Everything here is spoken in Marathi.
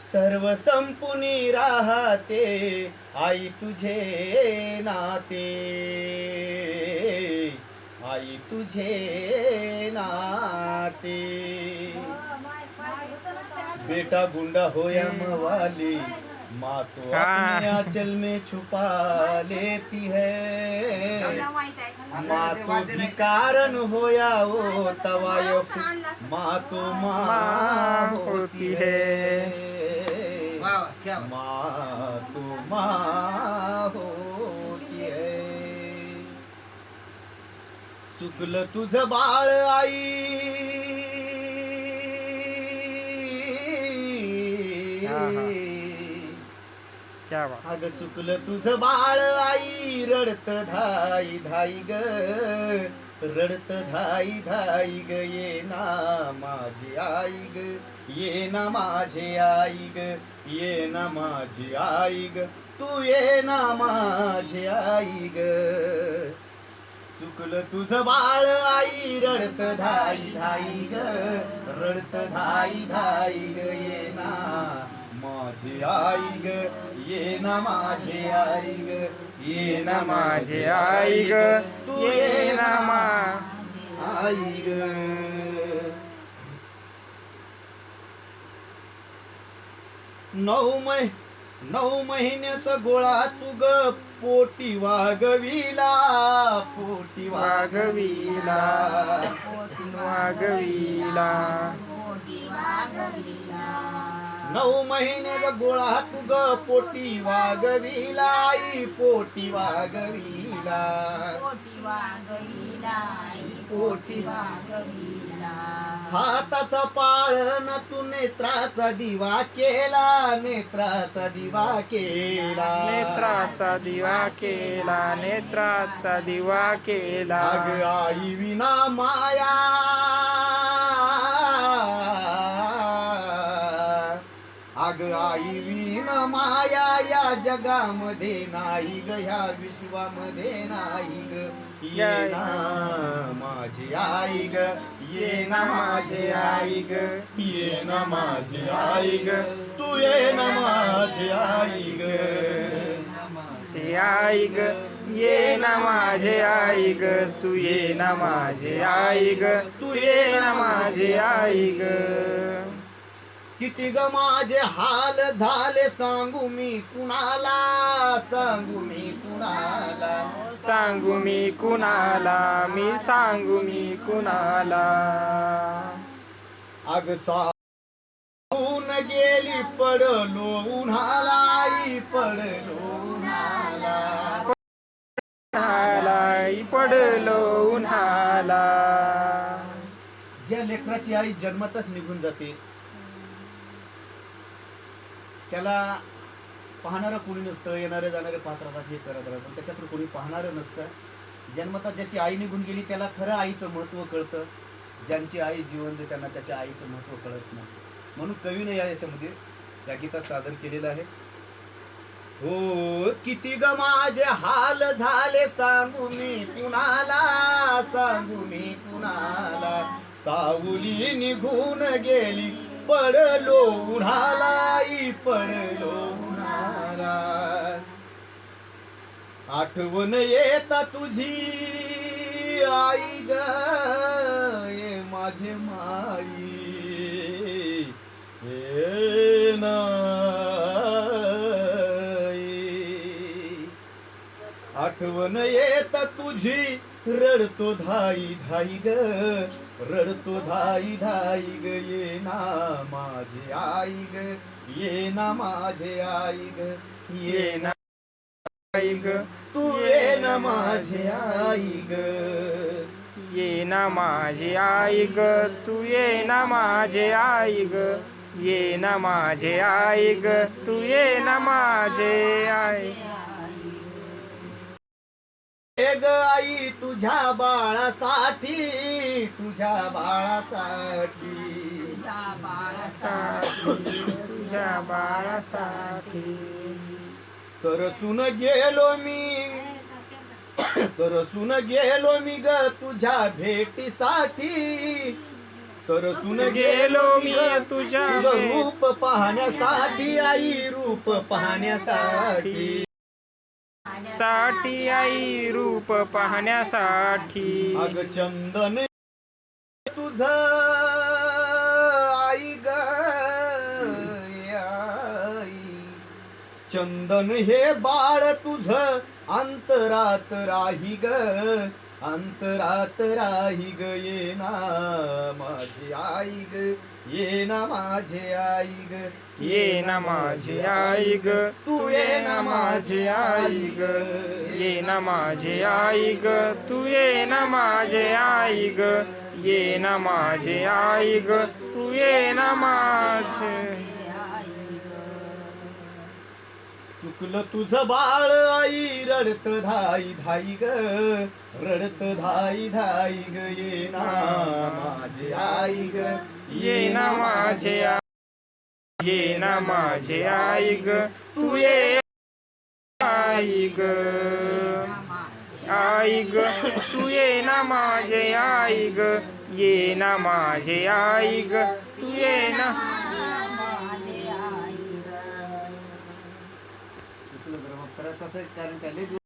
सर्व संपुनी राहते आई तुझे नाते। आई तुझे नाते। बेटा गुंडा होया मवाली माँ तो अपने आंचल में छुपा लेती है। माँ कारण होया वो तवायो माँ तो माँ होती है। माँ माँ होती है। चुकलं तुझं बाळ आई क्या बात अग चुकलं तुझं बाळ आई रडत धाई धाई ग. रडत धाई धाई ग ये ना माझी आई ग. ये ना माझे आई ग. ये ना माझी आई ग. तू ये ना माझे आई ग. चुकलं तुझं बाळ आई रडत धाई धाई ग. रडत धाई धाई ग ये ना माझी आई ग ये ना माझे आई ग ये ना माझे आई ग तू ये ना मा आई ग नऊ मै नऊ महिन्याचा गोळा तू ग पोटी वागविला पोटी वागविला. वागविला. नऊ महिन्याचा गोळा तू ग पोटी वागविला आई पोटी वागविला पोटी हाताचा पाळण तू नेत्राचा दिवा केला नेत्राचा दिवा केला. नेत्राचा दिवा केला नेत्राचा दिवा केला. अग आई विना माया अग आई विना माया या जगामध्ये नाही ग ह्या विश्वामध्ये नाही ग. ये ना माझी आई ग ये ना माझे आई ग. ये ना माझी आई ग तू ये ना माझी आई ग. माझे आई ग ये ना माझे आई ग तू ये ना माझे आई ग तू ये ना माझे आई ग. किती ग माझे हाल झाले सांगू मी कुणाला? सांगू मी कुणाला? सांगू मी कुणाला? मी सांगू मी कुणाला? अग साऊन गेली पडलो उन्हाला आई पडलो उन्हाला. उन्हाळा पडलो उन्हाला. ज्या लेकराची आई जन्मतच निघून जाते त्याला पाहणारं कोणी नसतं येणारे जाणारे पाहत राहतात हे करत राहतात. त्याच्याकडे कोणी पाहणारं नसतं. जन्मतात ज्याची आई निघून गेली त्याला खरं आईचं महत्त्व कळतं. ज्यांची आई जिवंत त्यांना त्याच्या आईचं महत्त्व कळत नाही. म्हणून कवीने या याच्यामध्ये या गीतात सादर केलेलं आहे. हो किती ग माझे हाल झाले सांगू मी कुणाला सांगू मी कुणाला. सावली निघून गेली पडलो उन्हालाई आई पडलो उन्हाला. आठवण येता तुझी आई ग ये माझे माई. हे ना आठवण येता तुझी रडतो धाई धाई ग रडतो धाई धाई ग ये ना माझे आई ग ये ना माझे आई ग ये ना आई ग तू ये ना माझे आई ग ये ना माझे आई ग तू ये ना माझे आई ग ये ना माझे आई ग तू ये ना माझे आई ए ग तुझ्या बाळासाठी तुझ्या बाळासाठी. साठी तुझ्या बाळासाठी. तरसून गेलो मी तरसून गेलो मी ग तुझ्या भेटीसाठी. तरसून गेलो मी तुझ्या तुझं रूप पाहण्यासाठी आई रूप पाहण्यासाठी. साठी आई रूप पाहण्यासाठी. अग चंदन तुझ आई ग चंदन हे बाळ तुझ अंतरात राही ग अंतरात राही ग ये ना माझी आई ग ये ना माझे आई ग ये ना माझे आई ग तू ये ना माझे आई ग ये ना माझे आई ग तू ये ना माझे आई ग ये ना माझे आई ग तू ये ना माझे चुकलं तुझं बाळ आई रडत धाई धाई ग. रडत धाई धाई ग ये ना माझे आई ग. ये ना माझे आई ये ना माझे आई ग. तू ये आई ग. आई ग. तू ये ना माझे आई ग. ये ना माझे आई ग. तू ये ना कसं कारण का दिवस